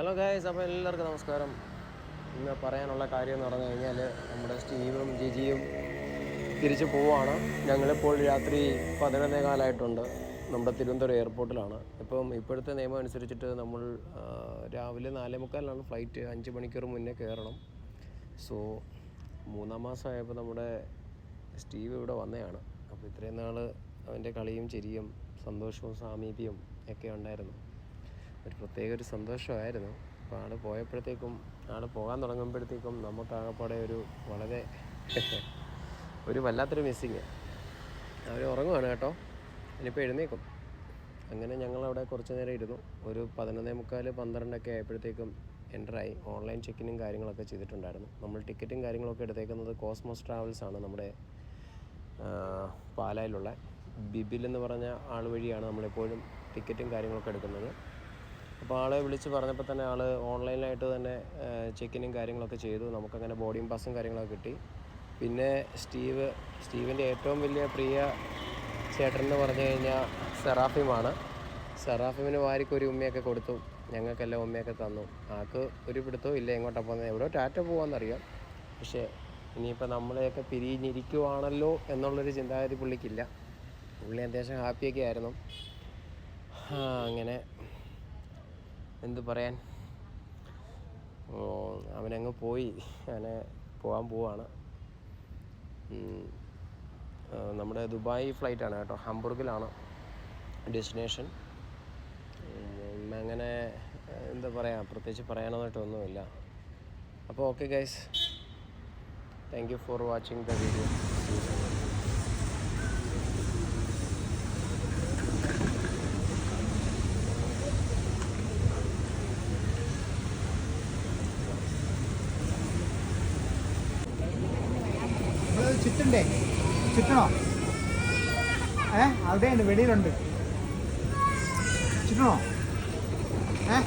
Hello guys അപ്പോൾ എല്ലാവർക്കും നമസ്കാരം. ഇന്ന് പറയാനുള്ള കാര്യം എന്ന് പറഞ്ഞു കഴിഞ്ഞാൽ നമ്മുടെ സ്റ്റീവും ജിജിയും തിരിച്ചു പോവുകയാണ് ഞങ്ങളിപ്പോൾ രാത്രി പതിനൊന്നേ കാലമായിട്ടുണ്ട് നമ്മുടെ തിരുവനന്തപുരം എയർപോർട്ടിലാണ്. ഇപ്പം ഇപ്പോഴത്തെ നിയമം അനുസരിച്ചിട്ട് നമ്മൾ രാവിലെ നാലേ മുക്കാലിനാണ് ഫ്ലൈറ്റ് അഞ്ച് മണിക്കൂർ മുന്നേ കയറണം. സോ മൂന്നാം മാസമായപ്പോൾ നമ്മുടെ സ്റ്റീവ് ഇവിടെ വന്നതാണ്. അപ്പോൾ ഇത്രയും നാൾ അവന്റെ കളിയും ചിരിയും സന്തോഷവും സാമീപ്യവും ഒക്കെ ഉണ്ടായിരുന്നു. ഒരു പ്രത്യേക ഒരു സന്തോഷമായിരുന്നു. അപ്പോൾ ആൾ പോയപ്പോഴത്തേക്കും ആൾ പോകാൻ തുടങ്ങുമ്പോഴത്തേക്കും നമുക്കാകപ്പാടെ ഒരു വളരെ ഒരു വല്ലാത്തൊരു മിസ്സിങ് അവർ ഉറങ്ങുവാണ് കേട്ടോ. ഇനിയിപ്പോൾ എഴുന്നേക്കും. അങ്ങനെ ഞങ്ങളവിടെ കുറച്ച് നേരം ഇരുന്നു. ഒരു പതിനൊന്നേ മുക്കാൽ പന്ത്രണ്ടൊക്കെ ആയപ്പോഴത്തേക്കും എന്ററായി ഓൺലൈൻ ചെക്കിനും കാര്യങ്ങളൊക്കെ ചെയ്തിട്ടുണ്ടായിരുന്നു. നമ്മൾ ടിക്കറ്റും കാര്യങ്ങളൊക്കെ എടുത്തേക്കുന്നത് കോസ്മോസ് ട്രാവൽസ് ആണ് നമ്മുടെ പാലായിലുള്ള. ബിബിൽ എന്ന് പറഞ്ഞ ആൾ വഴിയാണ് നമ്മളെപ്പോഴും ടിക്കറ്റും കാര്യങ്ങളൊക്കെ എടുക്കുന്നത്. അപ്പോൾ ആളെ വിളിച്ച് പറഞ്ഞപ്പോൾ തന്നെ ആൾ ഓൺലൈനായിട്ട് തന്നെ ചെക്കിനും കാര്യങ്ങളൊക്കെ ചെയ്തു. നമുക്കങ്ങനെ ബോർഡിംഗ് പാസും കാര്യങ്ങളൊക്കെ കിട്ടി. പിന്നെ സ്റ്റീവ് സ്റ്റീവിന്റെ ഏറ്റവും വലിയ പ്രിയ ചേട്ടൻ എന്ന് പറഞ്ഞു കഴിഞ്ഞാൽ സെറാഫിമാണ്. സെറാഫിമിന് വാരിക്ക് ഒരു ഉമ്മയൊക്കെ കൊടുത്തു. ഞങ്ങൾക്കെല്ലാം ഉമ്മയൊക്കെ തന്നു. ആൾക്ക് ഒരു പിടുത്തവും ഇല്ല. എങ്ങോട്ടാണ് പോകുന്നത്? എവിടെ ടാറ്റ പോകാമെന്നറിയാം പക്ഷേ ഇനിയിപ്പോൾ നമ്മളെയൊക്കെ പിരിഞ്ഞിരിക്കുവാണല്ലോ എന്നുള്ളൊരു ചിന്താഗതി പുള്ളിക്കില്ല. പുള്ളി അത്യാവശ്യം ഹാപ്പിയൊക്കെ ആയിരുന്നു. അങ്ങനെ എന്ത് പറയാൻ? അവനങ്ങ് പോയി. അങ്ങനെ പോകാൻ പോവാണ്. നമ്മുടെ ദുബായ് ഫ്ലൈറ്റാണ് കേട്ടോ. ഹംബുർഗിലാണ് ഡെസ്റ്റിനേഷൻ അങ്ങനെ എന്താ പറയുക പ്രത്യേകിച്ച് പറയാനായിട്ടൊന്നുമില്ല അപ്പോൾ okay guys thank you for watching the video ചുറ്റണ്ടേ? ചുറ്റണോ? ഏ അവിടെയുണ്ട് വെളിയിലുണ്ട്. ചുറ്റണോ? ഏ?